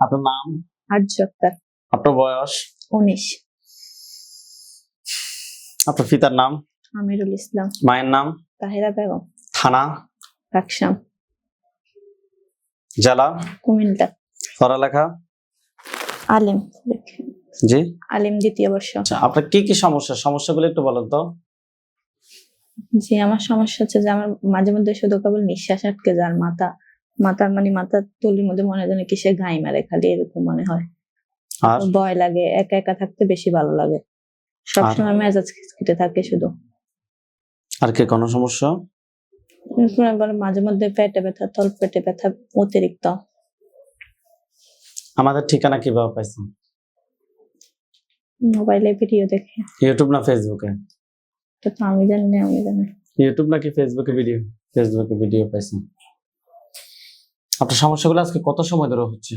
আপনার নাম? আর্য আক্তার আপনার বয়স? উনিশ। আপনার পিতার নাম? আমিরুল ইসলাম। মায়ের নাম? তাহেরা বেগম। থানা? রাকসাম জেলা? কুমিল্লা। পড়ালেখা? আলিম। জি? আলিম দ্বিতীয় বর্ষ। আচ্ছা আপনার কি কি সমস্যা? সমস্যাগুলো একটু বলেন তো। জি আমার সমস্যা হচ্ছে যে আমার মাঝে মধ্যে শুধু কেবল নিঃশ্বাস আটকে যায় আর মাথা মাথার মানে মাথার তুলির মধ্যে মনে হয় কি সে গাই মারে খালি এরকম মনে হয়। আর? ভয় লাগে একা একা থাকতে বেশি ভালো লাগে। সবসময় মেজাজ খিটখিটে থাকে শুধু। আর কি কোনো সমস্যা? মাঝে মধ্যে পেটে ব্যথা তল পেটে ব্যথা অতিরিক্ত। আমাদের ঠিকানা কীভাবে পাইছেন? মোবাইলে ভিডিও দেখে। ইউটিউব না ফেসবুকে? তো আমি জানি না আমি জানি ইউটিউব নাকি ফেসবুকে ভিডিও ফেসবুকে ভিডিও পাইছেন? আপনার সমস্যাগুলো আজকে কত সময় ধরে হচ্ছে?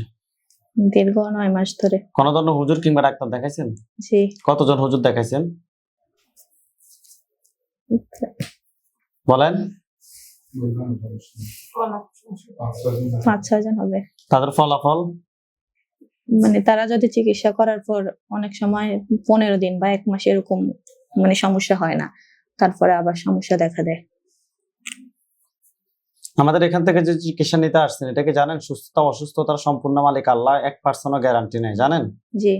দীর্ঘ নয় মাস ধরে। কোন ধরনের হুজুর কিংবা ডাক্তার দেখাইছেন? জি। কতজন হুজুর দেখাইছেন? বলেন। পাঁচ ছয় জন হবে। তাদের ফলাফল? মানে তারা যদি চিকিৎসা করার পর অনেক সময় পনেরো দিন বা এক মাস এরকম মানে সমস্যা হয় না। তারপরে আবার সমস্যা দেখা দেয়। আমাদের এখান থেকে যে চিকিৎসা নিতে আসছেন এটাকে জানেন? সুস্থতা অসুস্থতার সম্পূর্ণ মালিক আল্লাহ এক পার্সেন্টও গ্যারান্টি নেই জানেন? জি।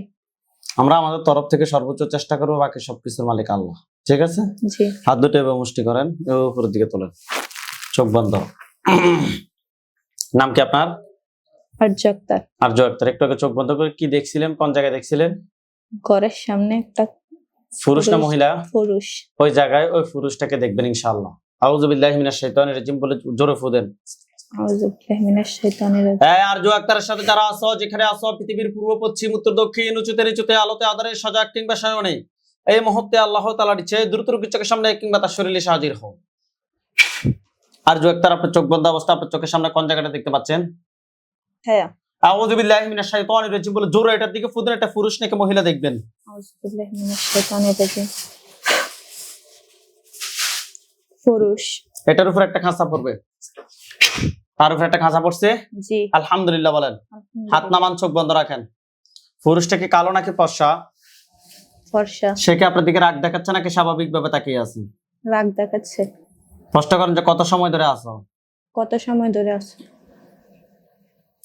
আমরা আমাদের তরফ থেকে সর্বোচ্চ চেষ্টা করব বাকি সবকিছুর মালিক আল্লাহ ঠিক আছে? হাত দুটো এবার মুষ্টি করেন এবার উপরের দিকে তোলেন চোখ বন্ধ। নাম কি আপনার? আর্য আক্তার। আর্য আক্তার একটু আগে চোখ বন্ধ করে কি দেখছিলেন? কোন জায়গায় দেখছিলেন? ঘরের সামনে একটা পুরুষ না মহিলা? পুরুষ। ওই জায়গায় ওই পুরুষটাকে দেখবেন ইনশাআল্লাহ। আউযুবিল্লাহি মিনাশ শাইতানির রাজিম বলে জোরে ফুদেন আউযুবিল্লাহি মিনাশ শাইতানির রাজিম। এই আরজু আক্তারের সাথে যারা আছো যেখানে আছো পৃথিবীর পূর্ব পশ্চিম উত্তর দক্ষিণ উঁচুতে নিচুতে আলোতে আধারে সজাগ কিংবা সায়নে এই মুহূর্তে আল্লাহ তাআলার ইচ্ছে দ্রুত রোগীর চোখের সামনে কিংবা তার শরীরে হাজির হও। আরজু আক্তার আপনার চোখ বন্ধ অবস্থা আপনার চোখের সামনে কোন জায়গাটা দেখতে পাচ্ছেন? হ্যাঁ। আউযুবিল্লাহি মিনাশ শাইতানির রাজিম বলে জোরে এটার দিকে পুরুষ নাকি মহিলা দেখবেন। আউযুবিল্লাহি মিনাশ শাইতানির রাজিম। পুরুষ। এটার উপর একটা খাঁচা পড়বে। তার উপর একটা খাঁচা পড়ছে? জি। আলহামদুলিল্লাহ বলেন। হাত নামান চোখ বন্ধ রাখেন। পুরুষটা কি কালো নাকি ফর্সা? ফর্সা। সে কি আপনার দিকে রাগ দেখাচ্ছে নাকি স্বাভাবিক ভাবে তাকিয়ে আছে? রাগ দেখাচ্ছে। প্রশ্ন করেন যে কত সময় ধরে আসো কত সময় ধরে আছো?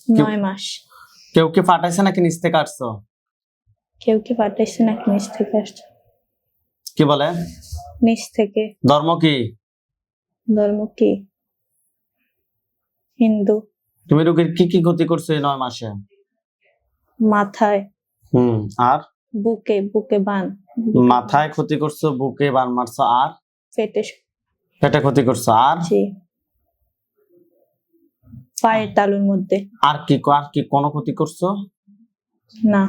নয় মাস। কেউ কি ফাটাইছে নাকি নিচ থেকে আসছো? কেউ কি পাঠাইছে নাকি নিচ থেকে আসছে? কি বলে? নিচ থেকে। ধর্ম কি? ধর্ম কি হিন্দু। তুমি রোগীর কি কি ক্ষতি করছ এই নয় মাসে? মাথায়। হুম আর? বুকে বুকে বান। মাথায় ক্ষতি করছ বুকে বান মারছো আর? পেটে পেটে ক্ষতি করছ আর? জি। পায়ের তালুর মধ্যে। আর কি আর কি কোনো ক্ষতি করছ? না।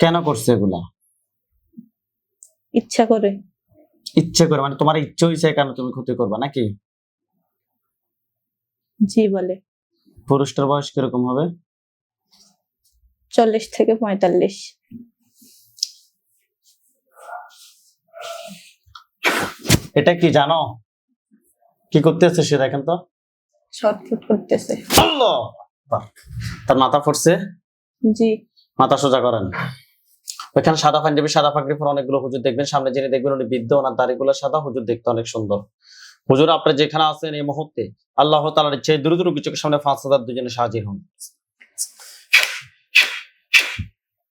কেন করছ এগুলা? ইচ্ছা করে। ইচ্ছে করে মানে তোমার ইচ্ছে হয়েছে কেন তুমি ক্ষতি করবা নাকি? জি বলে। পুরুষটার বয়স কীরকম হবে? চল্লিশ থেকে পঁয়তাল্লিশ। এটা কি জানো? কি করতেছে সে দেখেন তো? শর্টফুট করতেছে। আল্লাহ! তার মাথা ফুটছে? জি। মাথা সোজা করেন। ওইখানে সাদা পাঞ্জাবি সাদা পাগড়ি পরে অনেকগুলো হুজুর দেখবেন। সামনে যিনি দেখবেন উনি বৃদ্ধ ওনার দাড়িগুলো সাদা হুজুর দেখতে অনেক সুন্দর। হুজুর আপনি যেখানে আছেন এই মুহূর্তে আল্লাহ তালার ইচ্ছে দ্রুত চোখের সামনে পাঁচ হাজার দুজনে সাহায্য হন।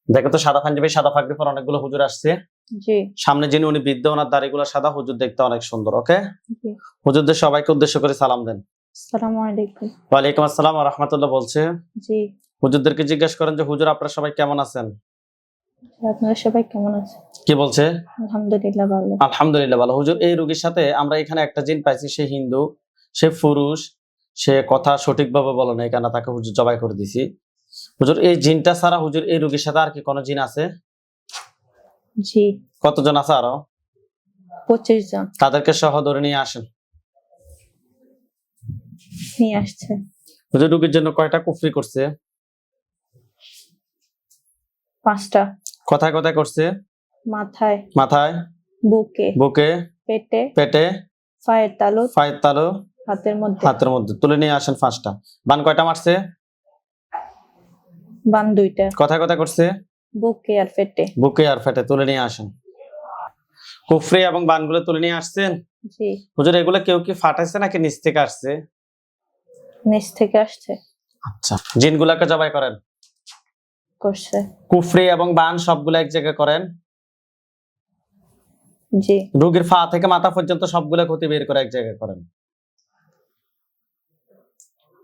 দেখো তো সাদা পাঞ্জাবি সাদা পাগড়ি পরে অনেকগুলো হুজুর আসছে। সামনে যিনি উনি বৃদ্ধ ওনার দাড়িগুলো সাদা হুজুর দেখতে অনেক সুন্দর ওকে? হুজুরদের সবাইকে উদ্দেশ্য করে সালাম দেন। আসসালামু ওয়ালাইকুম আসসালাম রহমতুল্লাহ বলছে। হুজুরদেরকে জিজ্ঞেস করেন যে হুজুর আপনারা সবাই কেমন আছেন? আপনারা সবাই কেমন আছেন? কি বলছে? আলহামদুলিল্লাহ ভালো। আলহামদুলিল্লাহ ভালো। হুজুর এই রোগীর সাথে আমরা এখানে একটা জিন পাইছি সে হিন্দু সে পুরুষ সে কথা সঠিকভাবে বলে না কেন তাকে হুজুর জবাই করে দিছি। হুজুর এই জিনটা ছাড়া হুজুর এই রোগীর সাথে আর কি কোনো জিন আছে? জি। কতজন আছে আরও? পঁচিশ জন। তাদেরকে সহ ধরে নিয়ে আসেন। নিয়ে আসছে। হুজুর রোগীর জন্য কয়টা কুফরি করছে? পাঁচটা। কোথায় কোথায় করছে? মাথায়। মাথায়? বুকে। বুকে? পেটে। পেটে? পায়ের তালু। পায়ের তালু? হাতের মধ্যে। হাতের মধ্যে। তুলে নিয়ে আসেন পাঁচটা। বান কয়টা মারছে? বান দুইটা। কথা কথা করছে? বুকে আর পেটে। বুকে আর ফেটে তুলে নিয়ে আসেন। কুফরি এবং বানগুলো তুলে নিয়ে আসছেন? জি। হুজুর এগুলো কেউ কি ফাটাইছে নাকি নিচ থেকে আসছে? নিচ থেকে আসছে। আচ্ছা। জিনগুলাকে জবাই করেন। করছে। কুফরি এবং বান সবগুলো এক জায়গায় করেন? জি। রোগীর ফা থেকে মাথা পর্যন্ত সবগুলো ক্ষতি বের করে এক জায়গায় করেন।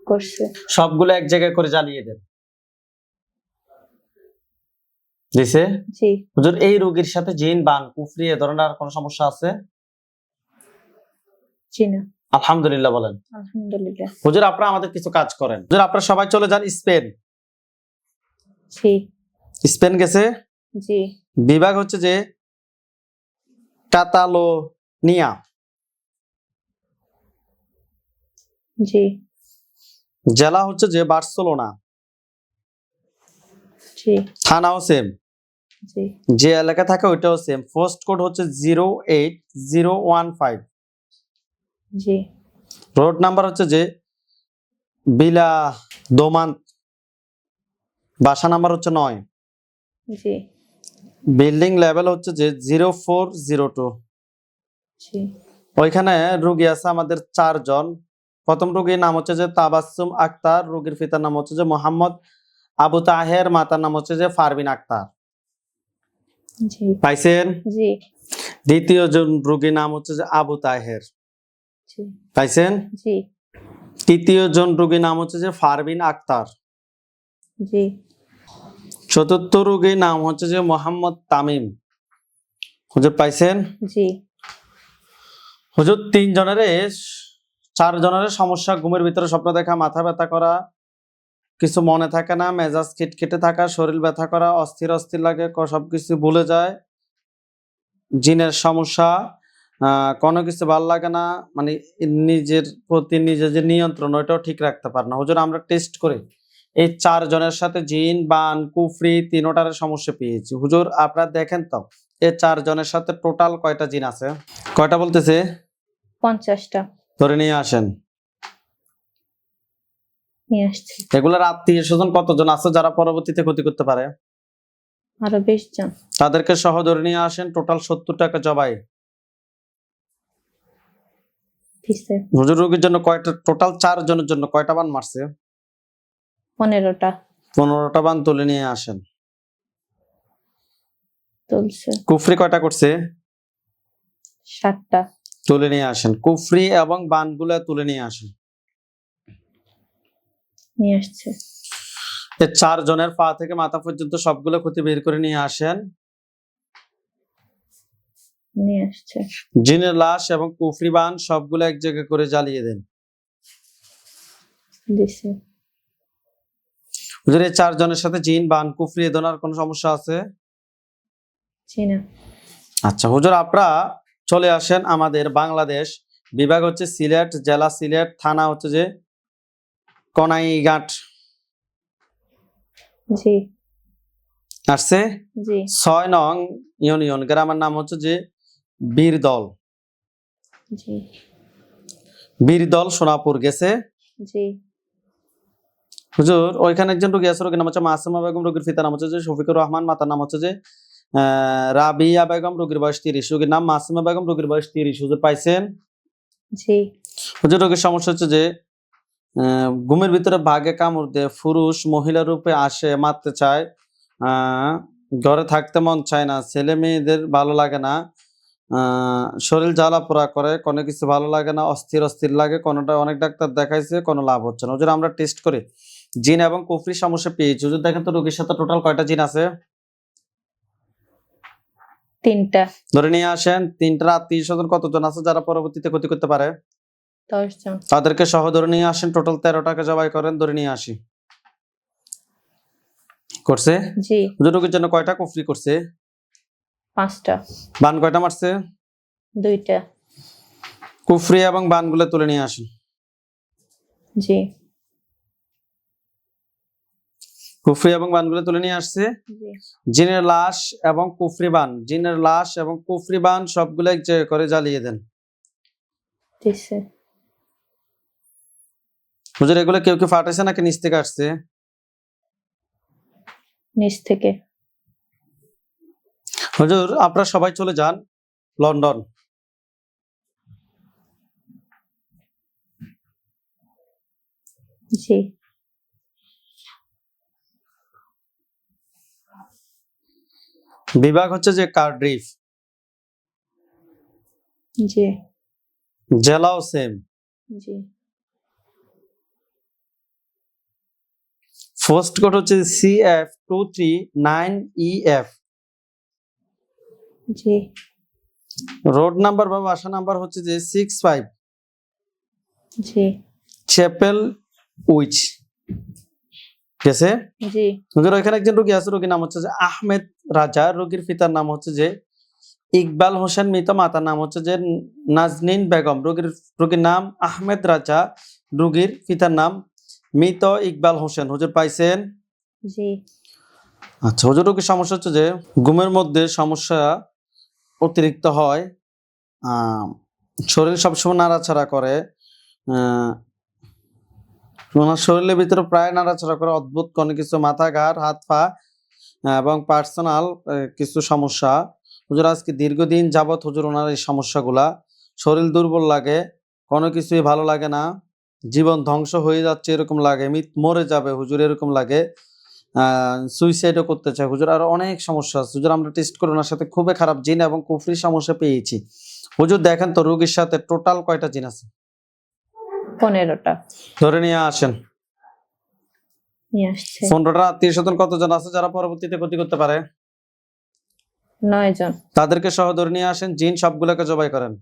করছে। সবগুলো এক জায়গায় করে জ্বালিয়ে দেন। দিছে? জি। হুজুর এই রোগীর সাথে জিন বান কুফরি এ ধরনের আর কোনো সমস্যা আছে? জি না। আলহামদুলিল্লাহ বলেন। আলহামদুলিল্লাহ। হুজুর আপনারা আমাদের কিছু কাজ করেন। হুজুর আপনারা সবাই চলে যান স্পেন। জি স্পেন গেছে? জি। বিভাগ হচ্ছে যে কাতালোনিয়া। জি। জেলা হচ্ছে যে বার্সেলোনা। জি। থানাও সেম জি। যে এলাকা থাকে ওইটাও সেম পোস্ট কোড হচ্ছে zero eight zero one five জি। রোড নাম্বার হচ্ছে যে বিলা দোমান। বাসা নাম্বার হচ্ছে নয়। জি। বিল্ডিং লেভেল হচ্ছে যে জিরো ফোর জিরো টু। জি। ওইখানে রুগী আছে আমাদের চারজন। প্রথম রুগীর নাম হচ্ছে যে তাবাসুম আক্তার রুগীর পিতার নাম হচ্ছে যে মোহাম্মদ আবু তাহের মাতার নাম হচ্ছে যে ফারবিন আক্তার। পাইছেন? জি। দ্বিতীয় জন রুগীর নাম হচ্ছে যে আবু তাহের। পাইছেন? জি। তৃতীয় জন রুগীর নাম হচ্ছে যে ফারবিন আক্তার। জি। চতুর্থ রুগীর নাম হচ্ছে যে মোহাম্মদ তামিম। হুজুর পাইছেন? জি। হুজুর তিন জনের চার জনের সমস্যা ঘুমের ভিতরে স্বপ্ন দেখা মাথা ব্যথা করা কিছু মনে থাকে না মেজাজ খিটখিটে থাকা শরীর ব্যথা করা অস্থির অস্থির লাগে সব কিছু ভুলে যায় জিনের সমস্যা কোনো কিছু ভালো লাগে না মানে নিজের প্রতি নিজের যে নিয়ন্ত্রণ ওইটাও ঠিক রাখতে পারে না। হুজুর আমরা টেস্ট করি। এই চার জনের সাথে জিন বান কুফরি তিনোটার সমস্যা পেয়েছি। হুজুর আপনারা দেখেন তো এই চার জনের সাথে টোটাল কয়টা জিন আছে? কয়টা বলতেছে? পঞ্চাশটা। ধরে নিয়ে আসেন। এগুলোর আত্মীয় স্বজন কতজন আছে যারা পরবর্তীতে ক্ষতি করতে পারে? আরও বিশ জন। তাদেরকে সহ ধরে নিয়ে আসেন টোটাল সত্তর টাকা জবাই। হুজুর রোগীর জন্য কয়টা টোটাল চার জনের জন্য কয়টা বান মারছে? পনেরোটা। পনেরোটা বান তুলে নিয়ে আসেন। তুলছে। কুফরি কয়টা করছে? সাতটা। তুলে নিয়ে আসেন। কুফরি এবং বানগুলো তুলে নিয়ে আসেন। নিয়ে আসছে। চার জনের পা থেকে মাথা পর্যন্ত সবগুলো ক্ষতি বের করে নিয়ে আসেন। নিয়ে আসছে। জিনের লাশ এবং কুফরি বান সবগুলো এক জায়গায় করে জ্বালিয়ে দেন। দিছে। হুজুর এই চার জনের সাথে জিন বান কুফরি এ ধরনের কোনো সমস্যা আছে? আচ্ছা হুজুর আপনারা চলে আসেন আমাদের বাংলাদেশ বিভাগ হচ্ছে সিলেট জেলা সিলেট থানা হচ্ছে যে কনাইঘাট। জি। আসছে? জি। ছয় নং ইউনিয়ন গ্রামের নাম হচ্ছে যে বীরদল। জি। বীরদল সোনাপুর গেছে। জি। হুজুর ওইখানে একজন রোগী আছে রোগীর নাম হচ্ছে মাসুমা বেগম রোগীর পিতার নাম হচ্ছে যে শফিকুর রহমান মাতার নাম হচ্ছে যে রাবিয়া বেগম রোগীর বয়স তিরিশ। রোগীর নাম মাসুমা বেগম রোগীর বয়স তিরিশ। হুজুর পাইছেন? জি। হুজুর রোগীর সমস্যা হচ্ছে যে ঘুমের ভিতরে বাঘে কামড় দেয় পুরুষ মহিলা রূপে আসে মারতে চায় আহ, ঘরে থাকতে মন চায় না ছেলে মেয়েদের ভালো লাগে না আহ, শরীর জ্বালা পোড়া করে কোনো কিছু ভালো লাগে না অস্থির অস্থির লাগে কোনোটা অনেক ডাক্তার দেখাইছে কোনো লাভ হচ্ছে না। হুজুর আমরা টেস্ট করি। জিন এবং কুফরি সমস্যা পেয়েছি। হুজুর দেখেন তো রোগীর সাথে টোটাল কয়টা জিন আছে? তিনটা। ধরে নিয়ে আসেন তিনটা আত্মীয় স্বজন কতজন আছে যারা পরবর্তীতে ক্ষতি করতে পারে? তাদেরকে সহ ধরে নিয়ে আসেন টোটাল তেরো টাকা জবাই করেন ধরে নিয়ে আসি। করছে? জি। রোগীর জন্য কয়টা কুফরি করছে? পাঁচটা। বান কয়টা মারছে? দুইটা। কুফরি এবং বানগুলো তুলে নিয়ে আসেন। জি। কুফরি এবং বানগুলো তুলে নিয়ে আসছে। জিনের লাশ এবং কুফরি বান। জিনের লাশ এবং কুফরি বান সবগুলো এক জায়গায় করে জ্বালিয়ে দেন। হুজুর এগুলো কেউ কেউ ফাটাইছে নাকি নিচ থেকে আসছে? নিচ থেকে। হুজুর আপনারা সবাই চলে যান লন্ডন। জি। বিভাগ হচ্ছে যে কার্ডিফ। জি। জেলাও সেম জি। ফার্স্ট কোড হচ্ছে C F two three nine E F জি। রোড নাম্বার বা বাসা নাম্বার হচ্ছে যে সিক্স ফাইভ জি। চ্যাপেল উইচ আছে? জি। হুজুর ওইখানে একজন রোগী আছে রোগীর নাম হচ্ছে যে আহমেদ রাজা। রোগীর পিতার নাম হচ্ছে যে ইকবাল হোসেন মৃত মাতার নাম হচ্ছে যে নাজনীন বেগম। রোগীর রোগীর নাম আহমেদ রাজা। রোগীর পিতার নাম মৃত ইকবাল হোসেন। হুজুর পাইছেন? জি। আচ্ছা হুজুর রোগীর সমস্যা হচ্ছে যে ঘুমের মধ্যে সমস্যা অতিরিক্ত হয়। আহ, শরীর সবসময় নাড়াচাড়া করে। আহ, ওনার শরীরের ভিতরে প্রায় নাড়াচাড়া করে অদ্ভুত কোনো কিছু, মাথা, ঘাড়, হাত, পা এবং পার্সোনাল কিছু সমস্যা। হুজুর, আজকে দীর্ঘদিন যাবৎ হুজুর ওনার এই সমস্যাগুলা। শরীর দুর্বল লাগে, কোনো কিছুই ভালো লাগে না। জীবন ধ্বংস হয়ে যাচ্ছে এরকম লাগে, মিত মরে যাবে, হুজুর এরকম লাগে। সুইসাইডও করতে চায় হুজুর, আরও অনেক সমস্যা আছে। হুজুর, আমরা টেস্ট করে ওনার সাথে খুবই খারাপ জিন এবং কুফরি সমস্যা পেয়েছি। হুজুর, দেখেন তো, রোগীর সাথে টোটাল কয়টা জিন আছে? পনেরোটা। ধরে নিয়ে আসেন। পনেরোটা আত্মীয় স্বজন কতজন আছে যারা পরবর্তীতে ক্ষতি করতে পারে? নয় জন। তাদেরকে সহ ধরে নিয়ে আসেন জিন সবগুলোকে জবাই করেন।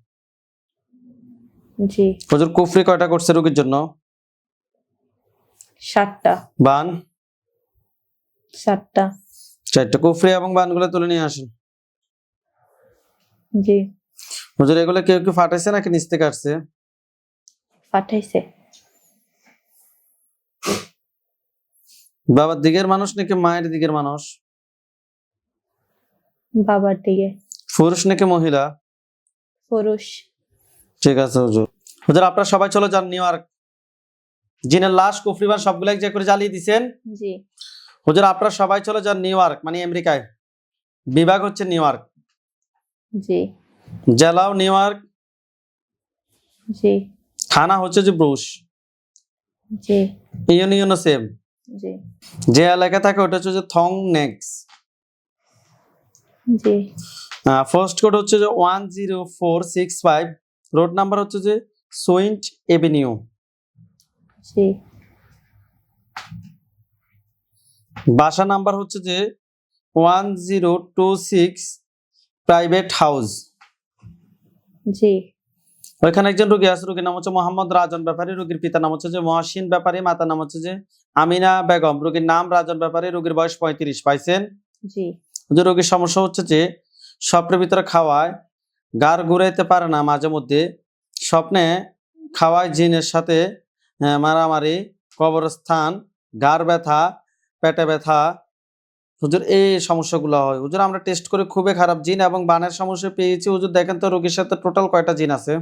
জি। হুজুর কুফরি কয়টা করছে রোগীর জন্য? সাতটা। বান? সাতটা। চারটা। কুফরি এবং বানগুলো তুলে নিয়ে আসেন। জি। হুজুর এগুলো কেউ কি ফাটাইছে নাকি নিচ থেকে আসছে? পাঠাইছে। বাবার দিকের মানুষ নাকি মায়ের দিকের মানুষ? বাবার দিকে। পুরুষ নাকি মহিলা? পুরুষ। ঠিক আছে হুজুর। হুজুর আপনারা সবাই চলে যান নিউ ইয়র্ক। জিনের লাশ কুফরিবান সবগুলো এক জায়গায় করে জ্বালিয়ে দিছেন। জি। হুজুর আপনারা সবাই চলে যান নিউ ইয়র্ক মানে আমেরিকায়। বিভাগ হচ্ছে নিউ ইয়র্ক। জি। জেলাও নিউ ইয়র্ক। জি। থানা হচ্ছে যে ব্রুশ। জি। ইউনিয়নও সেম। জি। যে এলাকা থাকে ওটা হচ্ছে যে থং নেক্স। জি। ফার্স্ট কোড হচ্ছে যে one zero four six five. Road number হচ্ছে যে সুইন্ট এভিনিউ। জি। বাসা নাম্বার হচ্ছে যে one zero two six private house. জি। ওইখানে একজন রোগী আছে রোগীর নাম হচ্ছে মোহাম্মদ রাজন ব্যাপারী রোগীর পিতার নাম হচ্ছে যে মহাসিন ব্যাপারী মাতার নাম হচ্ছে যে আমিনা বেগম। রোগীর নাম রাজন ব্যাপারী রোগীর বয়স পঁয়ত্রিশ পাইছেন? জি। যে রোগীর সমস্যা হচ্ছে যে স্বপ্নের ভিতরে খাওয়ায় গার ঘুরাইতে পারে না মাঝে মধ্যে। স্বপ্নে খাওয়ায় জিনের সাথে মারামারি কবরস্থান গার ব্যথা পেটে ব্যথা। হুজুর এই সমস্যাগুলো হয়। হুজুর আমরা টেস্ট করে খুবই খারাপ জিন এবং বানের সমস্যা পেয়েছি। হুজুর দেখেন তো রোগীর সাথে টোটাল কয়টা জিন আছে?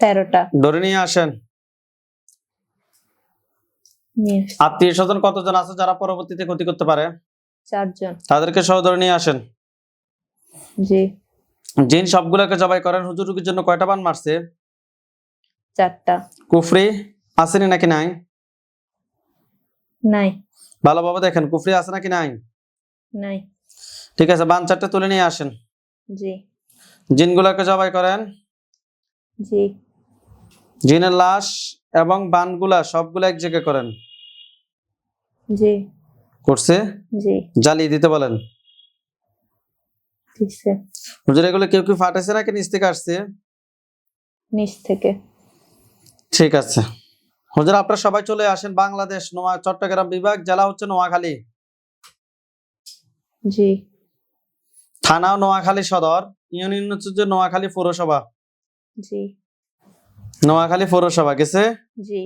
তেরোটা। ধরে নিয়ে আসেন। আত্মীয় স্বজন কতজন আছে যারা পরবর্তীতে ক্ষতি করতে পারে? চারজন। তাদেরকে সহ ধরে নিয়ে আসেন। জি। জিন সবগুলোকে জবাই করেন। হুজুর রোগীর জন্য কয়টা বান মারছে? চারটা। কুফরি আসেনি নাকি নাই? নাই। ভালোভাবে দেখেন কুফরি আছে নাকি নাই? নাই। ঠিক আছে বান চারটে তুলে নিয়ে আসেন। জি। জিনগুলোকে জবাই করেন। জি। জিনের লাশ এবং বানগুলা সবগুলো এক জায়গায় করেন? জি। করছে? জি। জ্বালিয়ে দিতে বলেন। ঠিক আছে হুজুর এগুলো কেউ কি ফাটাইছে নাকি নিচ থেকে আসছে? নিচ থেকে। ঠিক আছে। হুজুর আপনারা সবাই চলে আসেন বাংলাদেশ নোয়া চট্টগ্রাম বিভাগ জেলা হচ্ছে নোয়াখালী। জি। থানাও নোয়াখালী সদর ইউনিয়ন হচ্ছে যে নোয়াখালী পৌরসভা। জি। নোয়াখালী পৌরসভা গেছে? জি।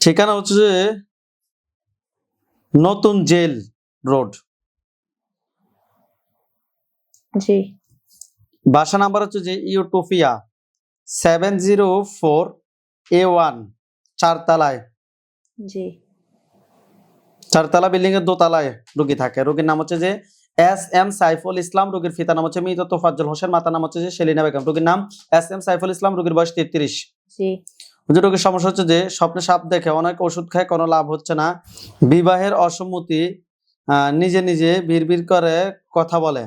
ঠিকানা হচ্ছে যে নতুন জেল রোড। জি। বাসা নাম্বার হচ্ছে যে Utopia seven zero four A one চারতলায়। জি। চারতলা বিল্ডিং এর দোতলায় রুগী থাকে। রুগীর নাম হচ্ছে যে এস এম সাইফুল ইসলাম রোগীর পিতার নাম হচ্ছে মৃত তোফাজ্জল হোসেন মাতার নাম হচ্ছে সেলিনা বেগম। রোগীর নাম এস এম সাইফুল ইসলাম রোগীর বয়স তেত্রিশ। রোগীর সমস্যা হচ্ছে যে স্বপ্নে সাপ দেখে অনেক ওষুধ খায় কোনো লাভ হচ্ছে না। বিবাহের অসম্মতি নিজে নিজে বিড়বিড় করে কথা বলে।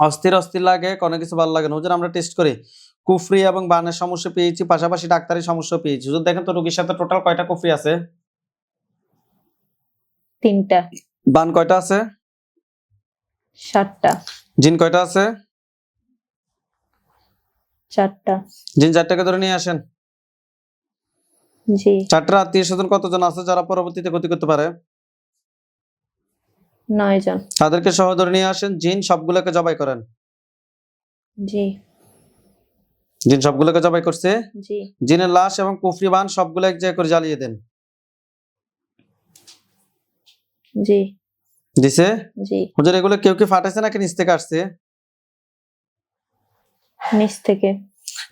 অস্থির অস্থির লাগে কোনো কিছু ভালো লাগে না। হুজুর আমরা টেস্ট করি। কুফরি এবং বানের সমস্যা পেয়েছি পাশাপাশি ডাক্তারি সমস্যা পেয়েছি। হুজুর দেখেন তো রোগীর সাথে টোটাল কয়টা কুফরি আছে? তিনটা। বান কয়টা আছে? সাতটা। জিন কয়টা আছে? চারটা। জিন চারটাকে ধরে নিয়ে আসেন। জি। চারটা আত্মীয় স্বজন কতজন আছে যারা পরবর্তীতে ক্ষতি করতে পারে? নয় জন। তাদেরকে সহ ধরে নিয়ে আসেন জিন সবগুলোকে জবাই করেন। জি। জিন সবগুলোকে জবাই করছে? জি। জিনের লাশ এবং কুফরি বান সবগুলো এক জায়গায় করে জ্বালিয়ে দেন। জি। দিছে? জি। হুজুর এগুলো কেউ কি ফাটাইছে নাকি নিচ থেকে আসছে? নিচ থেকে।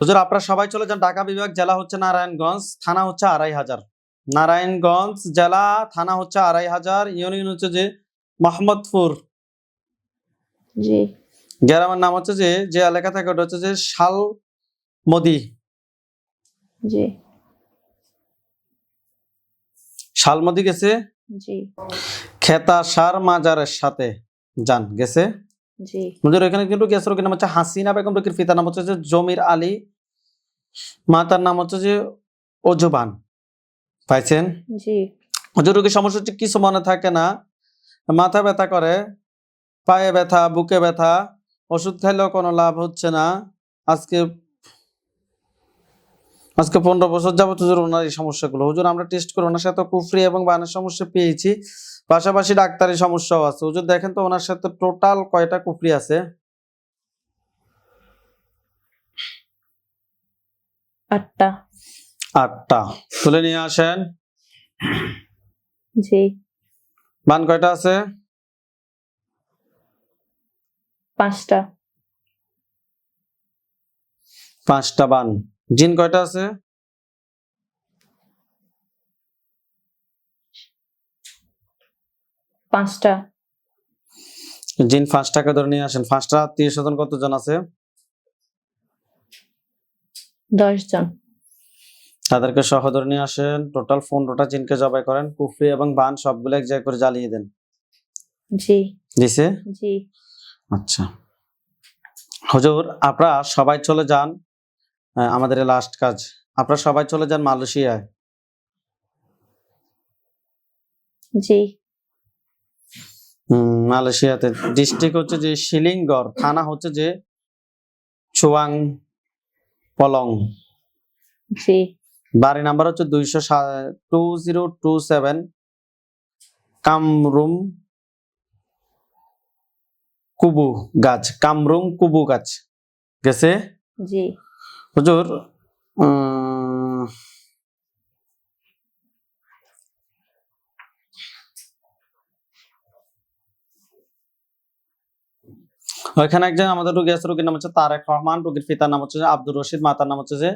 হুজুর আপনারা সবাই চলে যান ঢাকা বিভাগ জেলা হচ্ছে নারায়ণগঞ্জ থানা হচ্ছে আড়াই হাজার। নারায়ণগঞ্জ জেলা থানা হচ্ছে আড়াই হাজার ইউনিয়ন হচ্ছে যে মোহাম্মদপুর। জি। গ্রামের নাম হচ্ছে যে যে এলাকা থাকে ওটা হচ্ছে যে শাল মদি জি। শালমদি গেছে? জি। খেতা সার মাজারের সাথে যান গেছে? জি। এখানে কিন্তু গেছে রোগীর নাম হচ্ছে হাসিনা বেগম রোগীর পিতার নাম হচ্ছে যে জমির আলী মাতার নাম হচ্ছে যে অজুবান। পাইছেন? জি। রোগীর সমস্যা হচ্ছে কিছু মনে থাকে না। মাথা ব্যথা করে পায়ে ব্যথা বুকে ব্যথা ওষুধ খাইলেও কোনো লাভ হচ্ছে না। আজকে আজকে পনেরো বছর যাবত হুজুর ওনার এই সমস্যাগুলো। হুজুর আমরা টেস্ট করে ওনার সাথে কুফরি এবং বানের সমস্যা পেয়েছি। পাশাপাশি ডাক্তারি সমস্যাও আছে। হুজুর দেখেন তো ওনার সাথে টোটাল কয়টা কুফরি আছে? আটটা। আটটা। তুলে নিয়ে আসেন। জি। বান কয়টা আছে? পাঁচটা। পাঁচটা বান। জিন কয়টা আছে? পাঁচটা। জিন পাঁচটাকে ধরে নিয়ে আসেন। পাঁচটা আত্মীয় স্বজন কতজন আছে? দশ জন। তাদেরকে সহ ধরে নিয়ে আসেন। টোটাল পনেরোটা জিনকে জবাই করেন। কুফরি এবং বান সবগুলো এক জায়গায় করে জ্বালিয়ে দেন। জি। দিছে? জি। আচ্ছা। হুজুর আপনারা সবাই চলে যান। আমাদের লাস্ট কাজ। আপনারা সবাই চলে যান মালয়েশিয়ায়। জি। মালয়েশিয়াতে। ডিস্ট্রিক্ট হচ্ছে যে শিলিংগড় থানা হচ্ছে যে চুয়াং পলং। জি। বাড়ি নাম্বার হচ্ছে দুইশো টু জিরো টু সেভেন কামরুম কুবু গাছ। কামরুম কুবু গাছ। গেছে? জি। হুজুর ওইখানে একজন আমাদের রুগী আছে রোগীর নাম হচ্ছে তারেক রহমান রোগীর পিতার নাম হচ্ছে আব্দুর রশিদ মাতার নাম হচ্ছে যে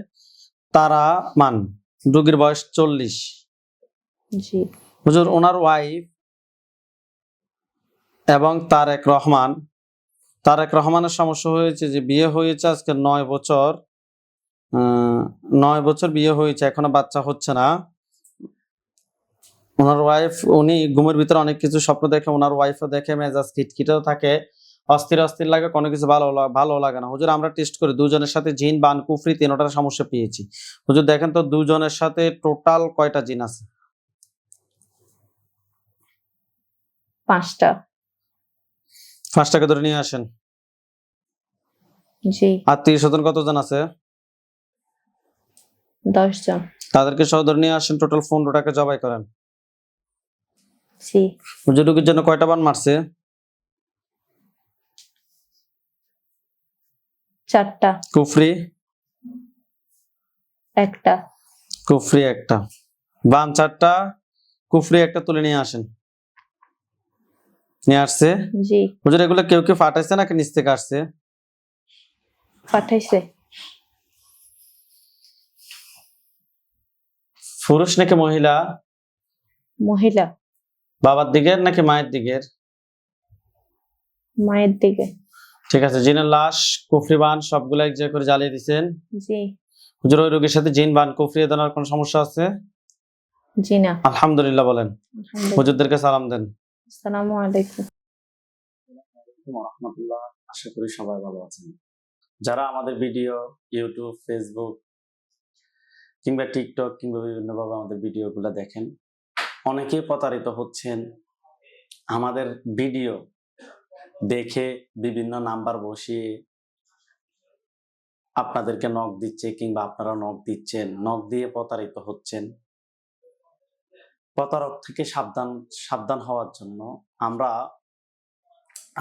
তারা মান রুগীর বয়স চল্লিশ। হুজুর ওনার ওয়াইফ এবং তারেক রহমান। তারেক রহমানের সমস্যা হয়েছে যে বিয়ে হয়েছে আজকে নয় বছর। নয় বছর বিয়ে হয়েছে এখনও বাচ্চা হচ্ছে না। ওনার ওয়াইফ উনি ঘুমের ভিতরে অনেক কিছু স্বপ্ন দেখে ওনার ওয়াইফও দেখে মেজাজ খিটখিটেও থাকে। অস্থির অস্থির লাগে কোনো কিছু ভালো ভালো লাগে না। হুজুর আমরা টেস্ট করি দুজনের সাথে জিন বান কুফরি তিনটার সমস্যা পেয়েছি। হুজুর দেখেন তো দুজনের সাথে টোটাল কয়টা জিন আছে? পাঁচটা। পাঁচটাকে ধরে নিয়ে আসেন। জি। আত্মীয় স্বজন কতজন আছে? দশ জন তাদেরকে সহ ধরে নিয়ে আসেন টোটাল পনেরোটাকে জবাই করেন। জি হুজুর জন্য কয়টা বান মারছে? চারটা। কুফরি? একটা। কুফরি একটা। বান চারটা কুফরি একটা তুলে নিয়ে আসেন। নিয়ে আসছে। জি। হুজুর এগুলো কেউ কেউ ফাটাইছে নাকি নিচ থেকে আসছে? পাঠাইছে পুরুষ নাকি মহিলা? মহিলা। বাবার দিকের নাকি মায়ের দিকের? মায়ের দিকে। ঠিক আছে জিনের লাশ কুফরি বান সবগুলো এক জায়গায় করে জ্বালিয়ে দিচ্ছেন জি। হুজুর ওই রোগীর সাথে জিন বান কুফরিয়ে দেওয়ার কোনো সমস্যা আছে? জি না। আলহামদুলিল্লাহ বলেন। হুজুরদেরকে সালাম দেন। আসসালামু আলাইকুম। রহমতুল্লাহ। আশা করি সবাই ভালো আছেন। যারা আমাদের ভিডিও ইউটিউব ফেসবুক কিংবা টিকটক কিংবা বিভিন্নভাবে আমাদের ভিডিওগুলো দেখেন অনেকে প্রতারিত হচ্ছেন। আমাদের ভিডিও দেখে বিভিন্ন নাম্বার বসিয়ে আপনাদেরকে নখ দিচ্ছে কিংবা আপনারা নখ দিচ্ছেন নখ দিয়ে প্রতারিত হচ্ছেন। প্রতারক থেকে সাবধান সাবধান হওয়ার জন্য আমরা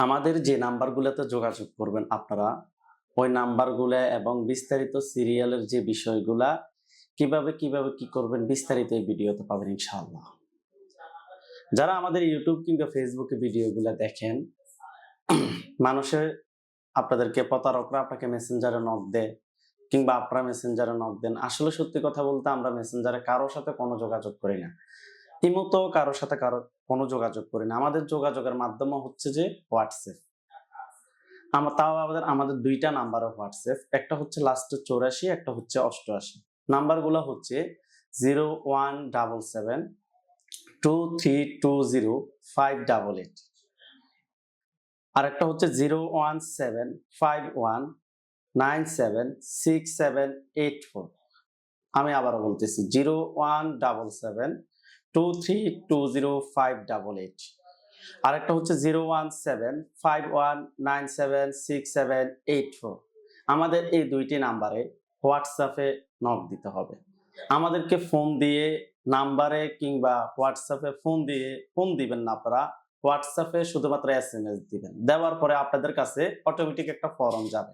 আমাদের যে নাম্বারগুলোতে যোগাযোগ করবেন আপনারা, ওই নাম্বারগুলো এবং বিস্তারিত সিরিয়ালের যে বিষয়গুলা কীভাবে কীভাবে, কি করবেন বিস্তারিত এই ভিডিওতে পাবেন ইনশাআল্লাহ। যারা আমাদের ইউটিউব কিংবা ফেসবুকে ভিডিওগুলো দেখেন, মানুষের, আপনাদেরকে প্রতারকরা আপনাকে মেসেঞ্জারে নক দেয় কিংবা আপনারা মেসেঞ্জারে নক দেন। আসলে সত্যি কথা বলতে আমরা মেসেঞ্জারে কারোর সাথে কোনো যোগাযোগ করি না। ইমতো কারোর সাথে কারও, কোনো যোগাযোগ করি না। আমাদের যোগাযোগের মাধ্যম হচ্ছে যে হোয়াটসঅ্যাপ আমার তাও আমাদের আমাদের দুইটা নাম্বার হোয়াটসঅ্যাপ একটা হচ্ছে লাস্টে চৌরাশি, একটা হচ্ছে অষ্টআশি। নাম্বারগুলো হচ্ছে zero one double seven two three two zero five double eight. আর একটা হচ্ছে zero one seven five one nine seven six seven eight four. আমি আবারও বলতেছি, zero one double seven two three two zero five double eight. আরেকটা হচ্ছে zero one seven five one nine seven six seven eight four. আমাদের এই দুইটি নাম্বারে হোয়াটসঅ্যাপে নক দিতে হবে। আমাদেরকে ফোন দিয়ে নাম্বারে কিংবা হোয়াটসঅ্যাপে ফোন দিয়ে ফোন দিবেন না আপনারা। হোয়াটসঅ্যাপে শুধুমাত্র এস এম এস দিবেন। দেওয়ার পরে আপনাদের কাছে অটোমেটিক একটা ফর্ম যাবে।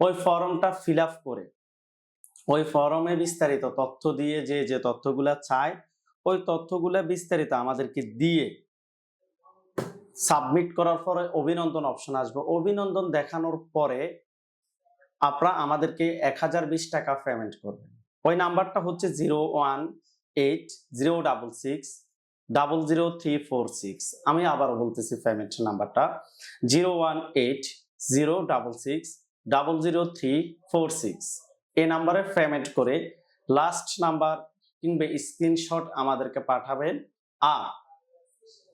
ওই ফর্মটা ফিল আপ করে, ওই ফর্মে বিস্তারিত তথ্য দিয়ে যে যে তথ্যগুলা চায়, ওই তথ্যগুলো বিস্তারিত আমাদেরকে দিয়ে সাবমিট করার পরে অভিনন্দন অপশন আসবে। অভিনন্দন দেখানোর পরে আপনারা আমাদেরকে এক হাজার বিশ টাকা পেমেন্ট করবেন। ওই নাম্বারটা হচ্ছে zero one eight zero double six double zero three four six. আমি আবারও বলতেছি পেমেন্ট নাম্বারটা। Zero one eight zero double six double zero three four six. এই নাম্বারে পেমেন্ট করে লাস্ট নাম্বার কিংবা স্ক্রিনশট আমাদেরকে পাঠাবেন। আর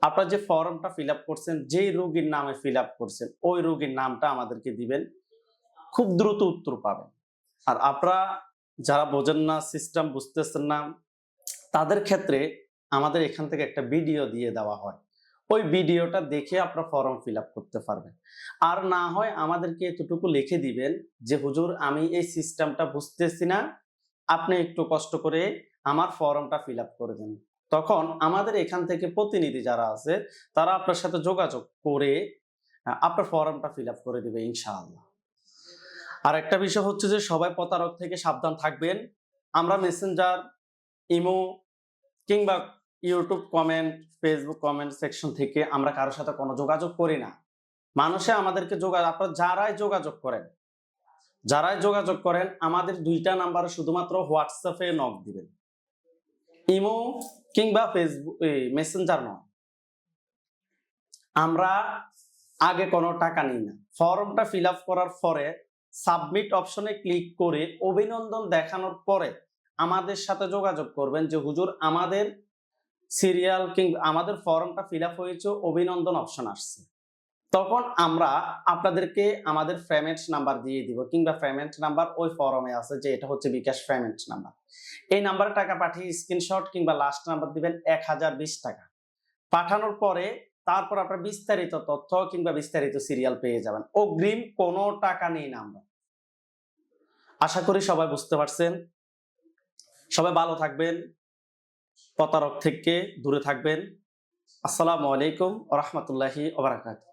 আপনার যে ফর্মটা ফিল করছেন, যেই রোগীর নামে ফিল করছেন, ওই রোগীর নামটা আমাদেরকে দিবেন। খুব দ্রুত উত্তর পাবেন। আর আপনারা যারা বোঝেন না সিস্টেম বুঝতেছেন না, তাদের ক্ষেত্রে আমাদের এখান থেকে একটা ভিডিও দিয়ে দেওয়া হয়। ওই ভিডিওটা দেখে আপনারা ফর্ম ফিল করতে পারবেন। আর না হয় আমাদেরকে এতটুকু লিখে দিবেন যে, হুজুর, আমি এই সিস্টেমটা বুঝতেছি না। আপনি একটু কষ্ট করে আমার ফর্মটা ফিল করে দেন। তখন আমাদের এখান থেকে প্রতিনিধি যারা আছে, তারা আপনার সাথে যোগাযোগ করে আপনার ফর্মটা ফিল করে দেবে, ইনশাআল্লাহ। আর একটা বিষয় হচ্ছে যে সবাই প্রতারক থেকে সাবধান থাকবেন। আমরা মেসেঞ্জার ইমো কিংবা YouTube comment Facebook comment section থেকে আমরা কারোর সাথে কোনো যোগাযোগ করি না। মানুষে আমাদেরকে যোগাযোগ আপনারা যারাই যোগাযোগ করেন, যারাই যোগাযোগ করেন, আমাদের দুইটা নাম্বারে শুধুমাত্র হোয়াটসঅ্যাপে নক দিবেন। ইমো কিংবা ফেসবুক মেসেঞ্জার নয়। আমরা আগে কোনো টাকা নিই না। ফর্মটা ফিল আপ করার পরে সাবমিট অপশনে ক্লিক করে অভিনন্দন দেখানোর পরে আমাদের সাথে যোগাযোগ করবেন যে, হুজুর, আমাদের সিরিয়াল কিংবা আমাদের ফর্মটা ফিল আপ হয়েছে, অভিনন্দন অপশন আসছে। তখন আমরা আপনাদেরকে আমাদের পেমেন্ট নাম্বার দিয়ে দিব কিংবা পেমেন্ট নাম্বার ওই ফর্মে আছে যে, এটা হচ্ছে বিকাশ পেমেন্ট নাম্বার এই নাম্বারে টাকা পাঠিয়ে স্ক্রিনশট কিংবা লাস্ট নাম্বার দিবেন এক হাজার বিশ টাকা। পাঠানোর পরে তারপর আপনার বিস্তারিত তথ্য কিংবা বিস্তারিত সিরিয়াল পেয়ে যাবেন। অগ্রিম কোনো টাকা নেই না আমরা। আশা করি সবাই বুঝতে পারছেন। সবাই ভালো থাকবেন, প্রতারক থেকে দূরে থাকবেন। আসসালামু আলাইকুম রহমতুল্লাহি ওবরাকাত